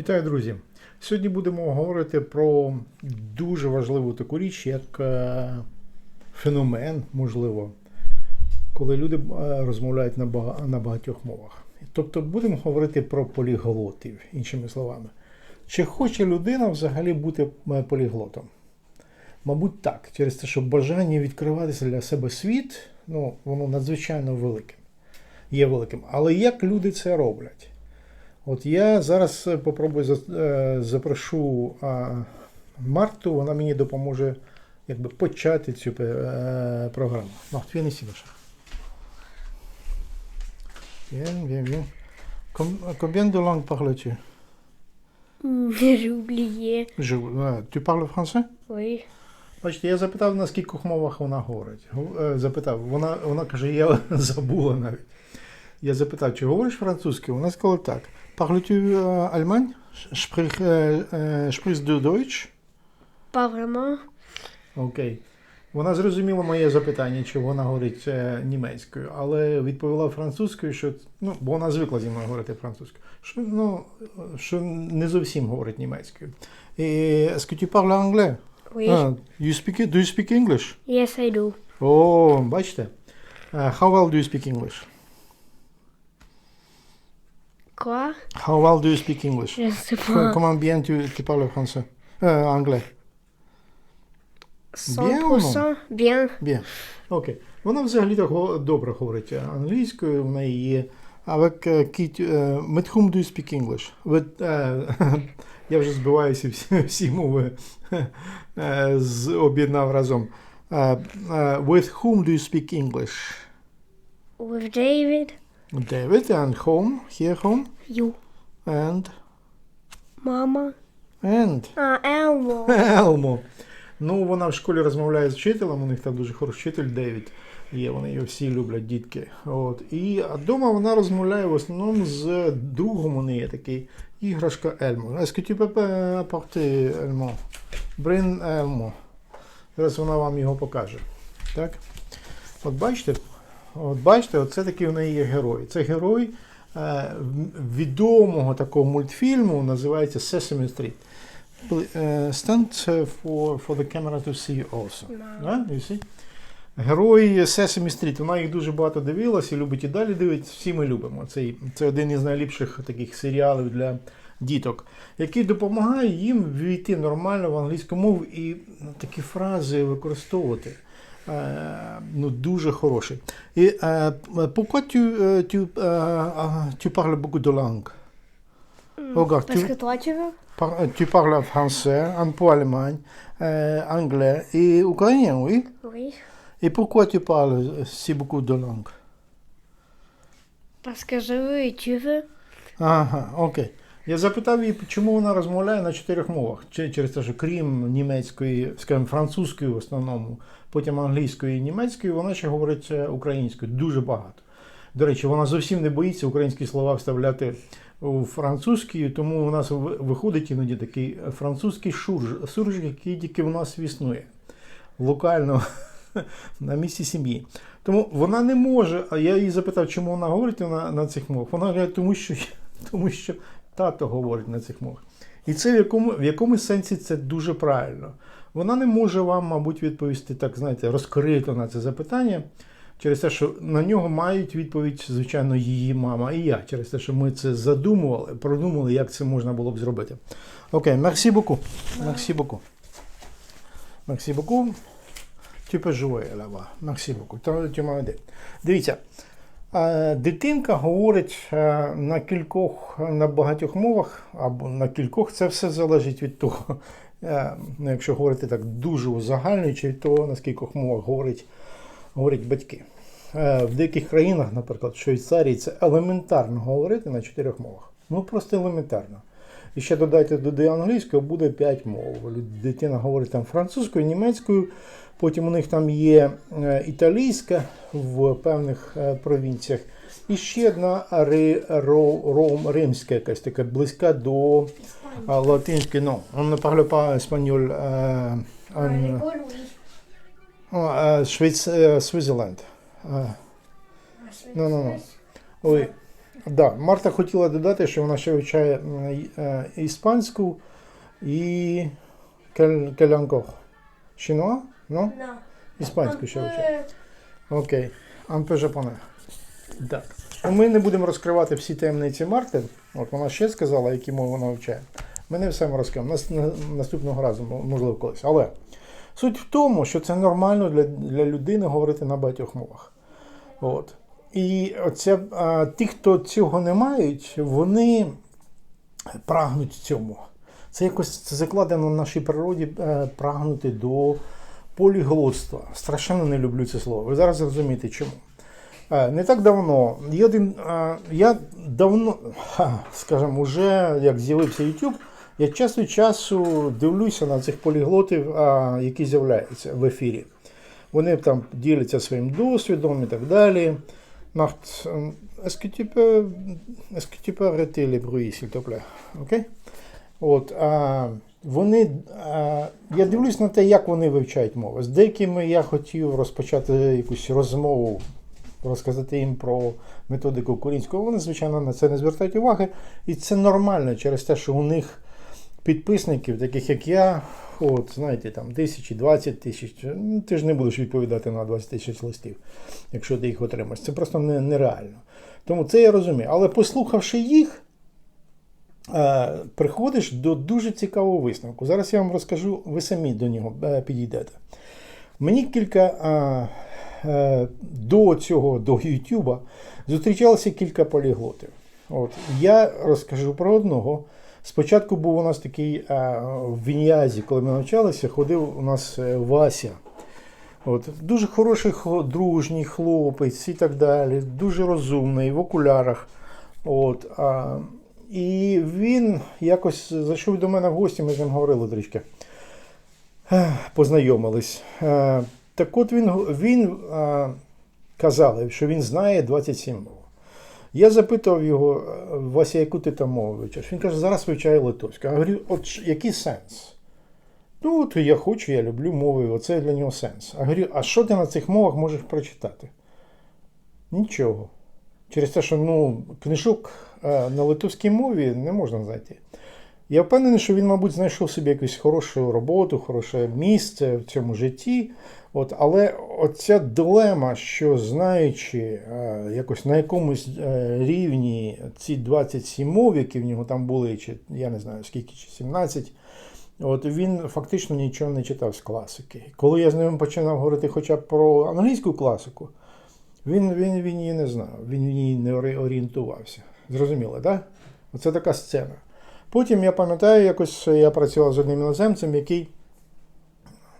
Вітаю, друзі! Сьогодні будемо говорити про дуже важливу таку річ, як е, феномен, можливо, коли люди е, розмовляють на, багатьох мовах. Тобто будемо говорити про поліглотів, іншими словами. Чи хоче людина взагалі бути е, поліглотом? Мабуть, так, через те, що бажання відкриватися для себе світ, ну, воно надзвичайно велике. Є великим. Але як люди це роблять? От я зараз е, попробую е, запрошу Марту, вона мені допоможе якби, почати цю е, програму. Ну, chère. Viens, viens, viens. Com- combien de langues parles-tu J'ai oublié. Je, Tu parles français Oui. Бачите, я запитав, на скількох мовах вона говорить. Запитав, вона, вона каже, я забула навіть. Я запитав, чи говориш французькою? Вона сказала так. Parles-tu euh, allemand? Sprich, äh, sprichst du Deutsch? Pas vraiment. Окей. Вона зрозуміла моє запитання, чи вона говорить е, німецькою, але відповіла французькою, що ну, бо вона звикла зі мною говорити французькою, що, ну, що не зовсім говорить німецькою. І, est-ce que tu parles anglais? Oui. Ah, you speak, do you speak English? Yes, I do. О, бачите? Uh, how well do you speak English? Quoi How well do you speak English? Je sais pas. Comment bien tu, tu parles français? Euh, anglais. 100% bien. Bien. Окей. Вона взагалі-то го- добре говорить англійською, в неї є. Avec uh, qui tu, uh, with whom do you speak English? With, uh, я вже збиваюся всі, всі мови е, з, об'єднав разом. Uh, uh, with whom do you speak English? With David, David and home, here home, you, and Mama, and and Elmo. Елмо. Ну, вона в школі розмовляє з вчителем, у них там дуже хороший вчитель Девід. Є, вони його всі люблять, дітки. От. І вдома вона розмовляє в основному з другом у неї такий іграшка Ельмо. Est-ce que tu peux apporter Elmo? Bring Elmo. Зараз вона вам його покаже. Так? От бачите, от бачите, оце такий у неї є герой. Це герой е, відомого такого мультфільму, називається Sesame Street. Uh, stand uh, for, for the camera to see also. Да? You see? Герой Sesame Street, вона їх дуже багато дивилась і любить і далі дивиться. Всі ми любимо. Це, це один із найліпших таких серіалів для діток, який допомагає їм війти нормально в англійську мову і такі фрази використовувати. Е, ну, дуже хороший. І е, pourquoi tu, euh, tu, euh, ah, tu parles beaucoup de langues? Regarde, Parce tu- que toi, tu veux Par- euh, tu parles français, un peu allemand, euh, anglais et ukrainien, oui. Oui. Et pourquoi tu parles euh, si beaucoup de langues Parce que je veux et tu veux. Ага, окей. Я запитав її, чому вона розмовляє на чотирьох мовах. Через те, що крім німецької, скажімо, французької в основному, потім англійської і німецької, вона ще говорить е, українською дуже багато. До речі, вона зовсім не боїться українські слова вставляти у французькі, тому у нас виходить іноді такий французький шурж, суржик, який тільки в нас існує. Локально на місці сім'ї. Тому вона не може. А я її запитав, чому вона говорить на, на цих мовах. Вона каже, тому що, тому що тато говорить на цих мовах. І це в якому, в якомусь сенсі це дуже правильно. Вона не може вам, мабуть, відповісти так, знаєте, розкрито на це запитання, через те, що на нього мають відповідь, звичайно, її мама і я, через те, що ми це задумували, продумали, як це можна було б зробити. Окей, merci beaucoup. Merci beaucoup. Merci beaucoup. Tu peux jouer là-bas. Дивіться, дитинка говорить е, на кількох, на багатьох мовах, або на кількох, це все залежить від того, е, ну, якщо говорити так дуже узагальнюючи, від того, на скількох мовах говорить, говорять батьки. Е, В деяких країнах, наприклад, в Швейцарії, це елементарно говорити на чотирьох мовах. Ну просто елементарно. І ще додайте туди англійською, буде 5 мов. Дитина говорить там французькою, німецькою, потім у них там є е, італійська в певних е, провінціях. І ще одна ри, ро, ром, римська якась така близька до латинської. Ну, он не parle pas espagnol. е, en- Schweiz, Switzerland. Non, non. Да, Марта хотіла додати, що вона ще вивчає е, іспанську і кель- келянко. Шинуа? Ну? Non. Іспанську ще вивчає. Окей. Анпе жапоне. Так. Ну, Ми не будемо розкривати всі таємниці Марти. От вона ще сказала, які мови вона вивчає. Ми не все розкриємо. Нас на- наступного разу, можливо, колись. Але суть в тому, що це нормально для, для людини говорити на багатьох мовах. От. І оця, а, ті, хто цього не мають, вони прагнуть цьому. Це якось це закладено в нашій природі е, прагнути до поліглотства. Страшенно не люблю це слово. Ви зараз зрозумієте чому. Е, Не так давно, є е, я давно, скажімо, уже як з'явився YouTube, я час від часу дивлюся на цих поліглотів, які з'являються в ефірі. Вони там діляться своїм досвідом і так далі. Euh, est-ce que tu peux, est-ce que tu peux arrêter les bruits, s'il te plaît? Окей? От, а, вони, а, я дивлюсь на те, як вони вивчають мови. З деякими я хотів розпочати якусь розмову, розказати їм про методику українського. Вони, звичайно, на це не звертають уваги. І це нормально через те, що у них підписників, таких як я, от, знаєте, там тисячі, 20 тисяч. Ну, Ти ж не будеш відповідати на 20 тисяч листів, якщо ти їх отримаєш. Це просто нереально. Тому це я розумію. Але послухавши їх, приходиш до дуже цікавого висновку. Зараз я вам розкажу, ви самі до нього е, підійдете. Мені кілька е, е, до цього, до Ютуба, зустрічалося кілька поліглотів. От, я розкажу про одного. Спочатку був у нас такий е, в Він'язі, коли ми навчалися, ходив у нас е, Вася. От, дуже хороший, дружній хлопець і так далі, дуже розумний, в окулярах. От, і він якось зайшов до мене в гості, ми з ним говорили трішки. Познайомились. Е, Так от він, він е, казали, що він знає 27 мов. Я запитував його, «Е, Вася, яку ти там мову вивчаєш? Він каже, зараз вивчаю литовську. Я говорю, от який сенс? Ну, от я хочу, я люблю мови, оце для нього сенс. А говорю, а що ти на цих мовах можеш прочитати? Нічого. Через те, що ну, книжок на литовській мові не можна знайти. Я впевнений, що він, мабуть, знайшов собі якусь хорошу роботу, хороше місце в цьому житті. От, але оця дилема, що знаючи е, якось на якомусь е, рівні ці 27 мов, які в нього там були, чи я не знаю скільки, чи 17, От він фактично нічого не читав з класики. Коли я з ним починав говорити хоча б про англійську класику, він, він, він її не знав, він в ній не орієнтувався. Зрозуміло, так? Да? Оце така сцена. Потім я пам'ятаю, якось я працював з одним іноземцем, який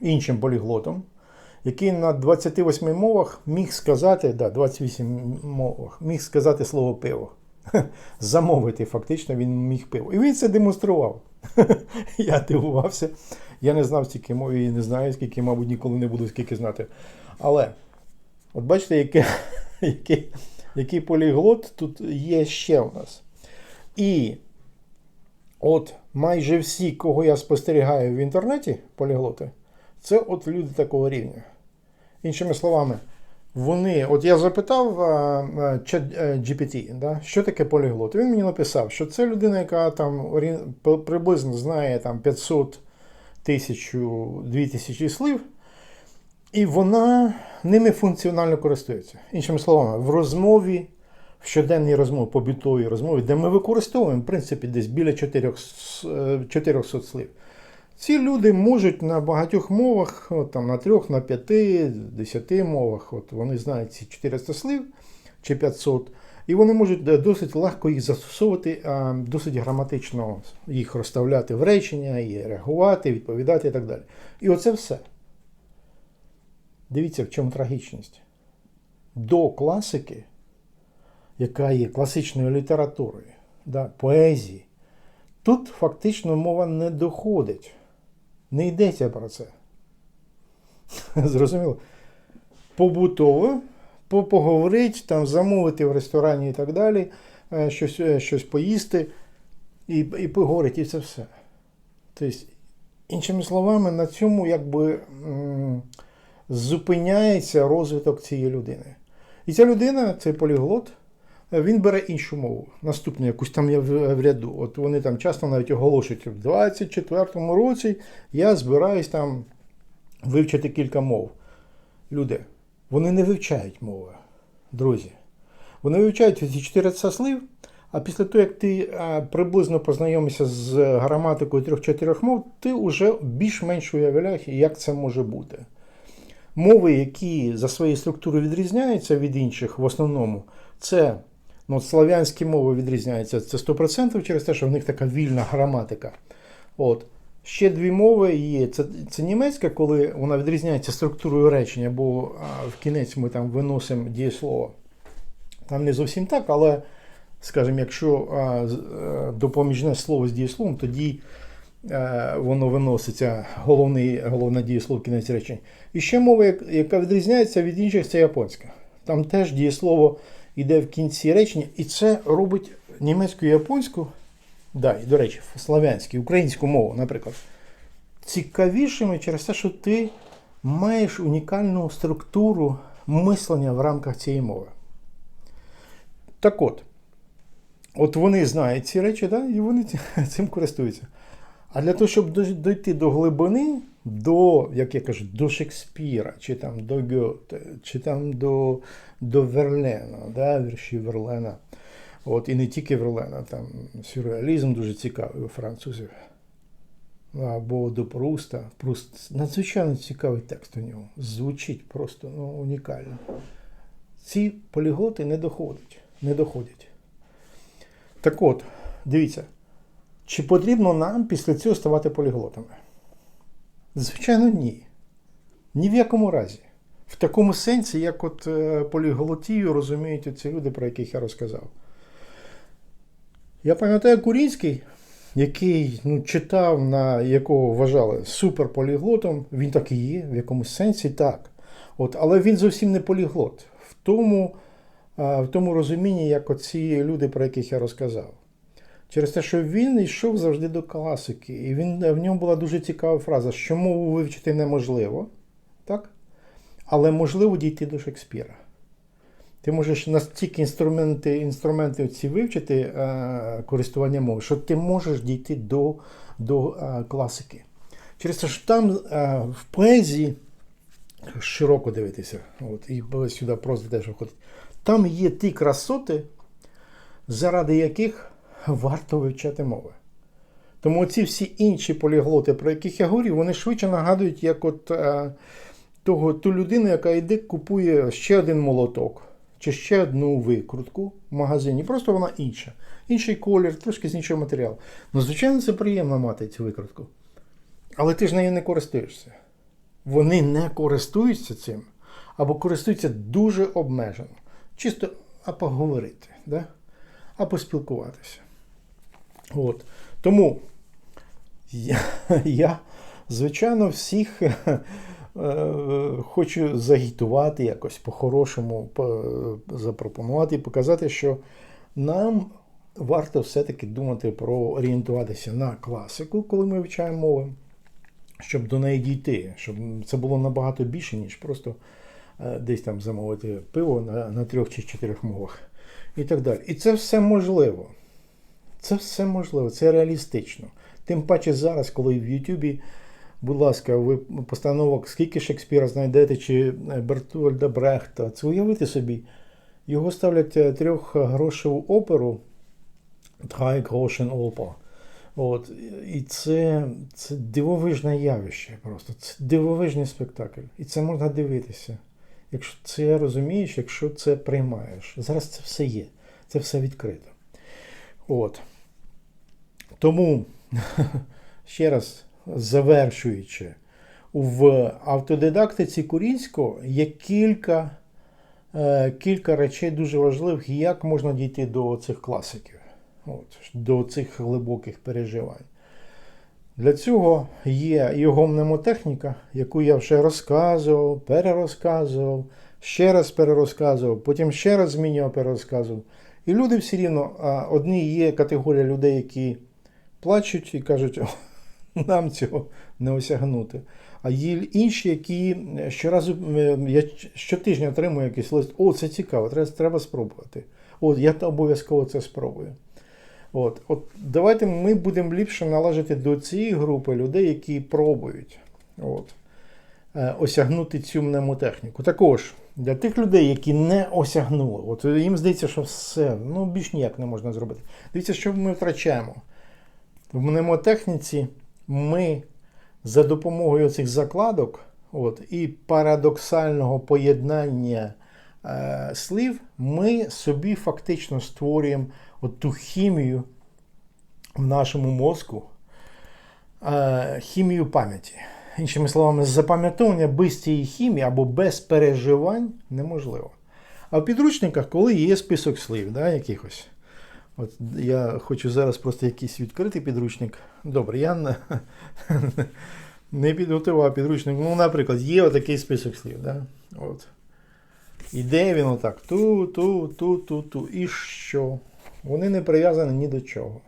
іншим поліглотом, який на 28 мовах міг сказати, да, 28 мовах, міг сказати слово пиво. Замовити фактично він міг пиво. І він це демонстрував. Я дивувався. Я не знав стільки мов і не знаю, скільки, мабуть, ніколи не буду скільки знати. Але, от бачите, яке, який, поліглот тут є ще у нас. І от майже всі, кого я спостерігаю в інтернеті, поліглоти, це от люди такого рівня. Іншими словами, вони, от я запитав е, GPT, да, що таке поліглот. Він мені написав, що це людина, яка там приблизно знає там 500 тисяч, 2000 слів, і вона ними функціонально користується. Іншими словами, в розмові, в щоденній розмові, побутовій розмові, де ми використовуємо, в принципі, десь біля 400, е, 400 слів. Ці люди можуть на багатьох мовах, от, там, на трьох, на п'яти, десяти мовах, от, вони знають ці 400 слів чи 500, і вони можуть е, досить легко їх застосовувати, досить граматично їх розставляти в речення, і реагувати, відповідати і так далі. І оце все. Дивіться, в чому трагічність. До класики, яка є класичною літературою, да, поезії, тут фактично мова не доходить. Не йдеться про це. Зрозуміло? Побутово, поговорити, там, замовити в ресторані і так далі, е, щось, е, щось поїсти і, і поговорити, і це все. Тобто, іншими словами, на цьому якби зупиняється розвиток цієї людини. І ця людина, цей поліглот, він бере іншу мову. Наступну, якусь там є в, ряду. От вони там часто навіть оголошують, в 24-му році я збираюсь там вивчити кілька мов. Люди, вони не вивчають мови, друзі. Вони вивчають ці 400 слів, а після того, як ти е, приблизно познайомишся з граматикою трьох-чотирьох мов, ти вже більш-менш уявляєш, як це може бути. Мови, які за своєю структурою відрізняються від інших, в основному, це ну, слав'янські мови відрізняються це 100% через те, що в них така вільна граматика. От. Ще дві мови є. Це, це німецька, коли вона відрізняється структурою речення, бо в кінець ми там виносимо дієслово. Там не зовсім так, але, скажімо, якщо е, допоміжне слово з дієсловом, тоді воно виноситься головний, головне дієслово кінець речень. І ще мова, яка відрізняється від інших, це японська. Там теж дієслово йде в кінці речення, і це робить німецьку і японську, да, і, до речі, славянську, українську мову, наприклад, цікавішими через те, що ти маєш унікальну структуру мислення в рамках цієї мови. Так от, от вони знають ці речі, да, і вони цим користуються. А для того, щоб дойти до глибини, до, як я кажу, до Шекспіра, чи там до Гьоте, чи там до, до Верлена, да, вірші Верлена. От, і не тільки Верлена, там сюрреалізм дуже цікавий у французів. Або до Пруста. Пруст надзвичайно цікавий текст у нього. Звучить просто ну, унікально. Ці поліглоти не доходять. Не доходять. Так от, дивіться, чи потрібно нам після цього ставати поліглотами? Звичайно, ні. Ні в якому разі. В такому сенсі, як от е, поліглотію розуміють ці люди, про яких я розказав. Я пам'ятаю Курінський, який ну, читав, на якого вважали суперполіглотом, він так і є, в якомусь сенсі так. От, але він зовсім не поліглот. В тому, в тому розумінні, як оці люди, про яких я розказав. Через те, що він йшов завжди до класики, і він, в ньому була дуже цікава фраза, що мову вивчити неможливо, так? але можливо дійти до Шекспіра. Ти можеш настільки інструменти, інструменти ці вивчити е, користування мовою, що ти можеш дійти до, до е, класики. Через те, що там е, в поезії широко дивитися, от, і сюди просто теж виходить. Там є ті красоти, заради яких варто вивчати мови. Тому ці всі інші поліглоти, про яких я говорю, вони швидше нагадують, як от е, того, ту людину, яка йде, купує ще один молоток чи ще одну викрутку в магазині. Просто вона інша. Інший колір, трошки з іншого матеріалу. Ну, звичайно, це приємно мати цю викрутку. Але ти ж нею не користуєшся. Вони не користуються цим або користуються дуже обмежено. Чисто а поговорити, да? а поспілкуватися. От. Тому я, я звичайно, всіх е, хочу загітувати якось по-хорошому, по- запропонувати і показати, що нам варто все-таки думати про орієнтуватися на класику, коли ми вивчаємо мови, щоб до неї дійти, щоб це було набагато більше, ніж просто е, десь там замовити пиво на, на трьох чи чотирьох мовах. І так далі. І це все можливо. Це все можливо, це реалістично. Тим паче зараз, коли в Ютубі, будь ласка, ви постановок, скільки Шекспіра знайдете, чи Бертольда Брехта, це уявити собі. Його ставлять е, трьохгрошову оперу Groschen Oper. От, і це, це дивовижне явище просто. Це дивовижний спектакль. І це можна дивитися. Якщо це розумієш, якщо це приймаєш. Зараз це все є. Це все відкрито. От. Тому, ще раз завершуючи, в автодидактиці Курінського є кілька, е, кілька речей дуже важливих, як можна дійти до цих класиків, от, до цих глибоких переживань. Для цього є його мнемотехніка, яку я вже розказував, перерозказував, ще раз перерозказував, потім ще раз змінював, перерозказував. І люди все рівно, одні є категорія людей, які плачуть і кажуть, нам цього не осягнути. А є інші, які щоразу е, я щотижня отримую якийсь лист, о, це цікаво, треба, треба спробувати. От, я обов'язково це спробую. От, от давайте ми будемо ліпше належати до цієї групи людей, які пробують от, е, осягнути цю мнемотехніку. Також для тих людей, які не осягнули, от їм здається, що все, ну більш ніяк не можна зробити. Дивіться, що ми втрачаємо. В мнемотехніці ми за допомогою цих закладок от, і парадоксального поєднання е, слів, ми собі фактично створюємо от ту хімію в нашому мозку, е, хімію пам'яті. Іншими словами, запам'ятовування без цієї хімії або без переживань неможливо. А в підручниках, коли є список слів, да, якихось. От я хочу зараз просто якийсь відкрити підручник. Добре, я не, не підготував підручник. Ну, наприклад, є отакий список слів. Да? От. Іде він отак. Ту, ту, ту, ту, ту. І що? Вони не прив'язані ні до чого.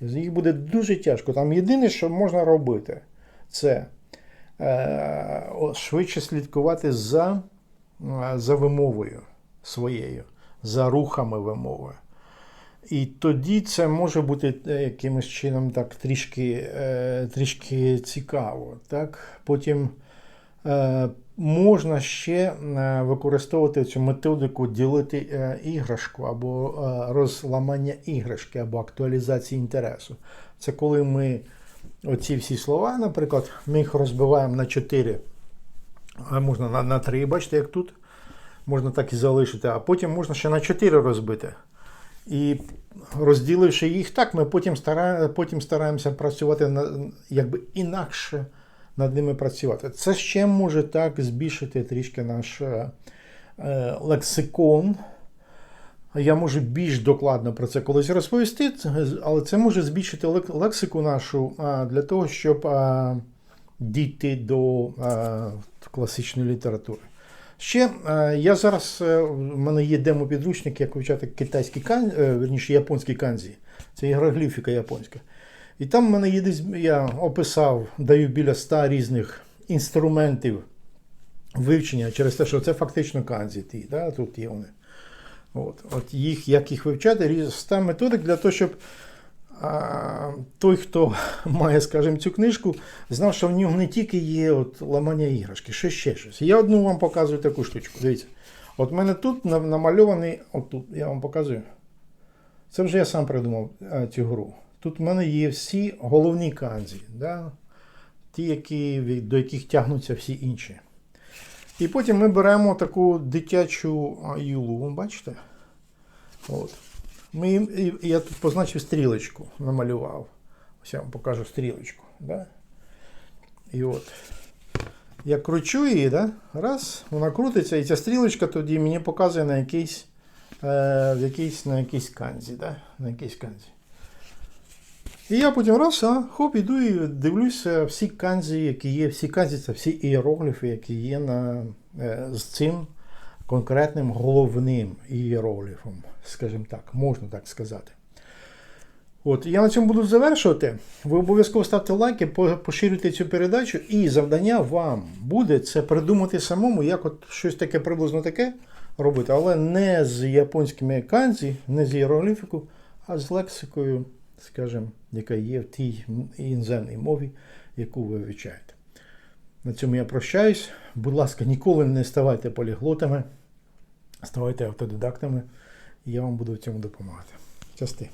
Їх буде дуже тяжко. Там єдине, що можна робити, це е, швидше слідкувати за, е, за вимовою своєю, за рухами вимови. І тоді це може бути е, якимось чином так трішки, е, трішки цікаво. Так? Потім е, можна ще використовувати цю методику ділити іграшку або розламання іграшки, або актуалізації інтересу. Це коли ми оці всі слова, наприклад, ми їх розбиваємо на 4, а можна на, на 3, бачите, як тут. Можна так і залишити, а потім можна ще на 4 розбити. І розділивши їх так, ми потім, стара... потім стараємося працювати на... якби інакше над ними працювати. Це ще може так збільшити трішки наш е, е, лексикон. Я можу більш докладно про це колись розповісти, але це може збільшити лексику нашу для того, щоб дійти до класичної літератури. Ще е, я зараз е, в мене є демо-підручник, як вивчати китайський кан, е, верніше японський канзі. Це іерогліфіка японська. І там в мене є десь, я описав, даю біля ста різних інструментів вивчення через те, що це фактично канзі. Ті, да? Тут є вони. От, от їх, як їх вивчати, різ- ста методик для того, щоб той, хто має, скажімо, цю книжку, знав, що в нього не тільки є от ламання іграшки, що ще щось. Я одну вам показую таку штучку. Дивіться. От в мене тут намальований, от тут я вам показую. Це вже я сам придумав а, цю гру. Тут в мене є всі головні канзі, да? ті, які, до яких тягнуться всі інші. І потім ми беремо таку дитячу юлу, бачите? От. Ми, я тут позначив стрілочку, намалював. Ось я вам покажу стрілочку. Да? І от. Я кручу її, да? раз, вона крутиться, і ця стрілочка тоді мені показує на якийсь, е, в якийсь, на якийсь канзі. Да? На якийсь канзі. І я потім раз, а, хоп, іду і дивлюся всі канзі, які є, всі канзі це всі іерогліфи, які є на, е, з цим конкретним головним іерогліфом, скажімо так, можна так сказати. От, я на цьому буду завершувати. Ви обов'язково ставте лайки, поширюйте цю передачу, і завдання вам буде це придумати самому, як от щось таке приблизно таке робити, але не з японськими канзі, не з іерогліфіку, а з лексикою, скажімо, яка є в тій іноземній мові, яку ви вивчаєте. На цьому я прощаюсь. Будь ласка, ніколи не ставайте поліглотами, ставайте автодидактами, і я вам буду в цьому допомагати. Щасти.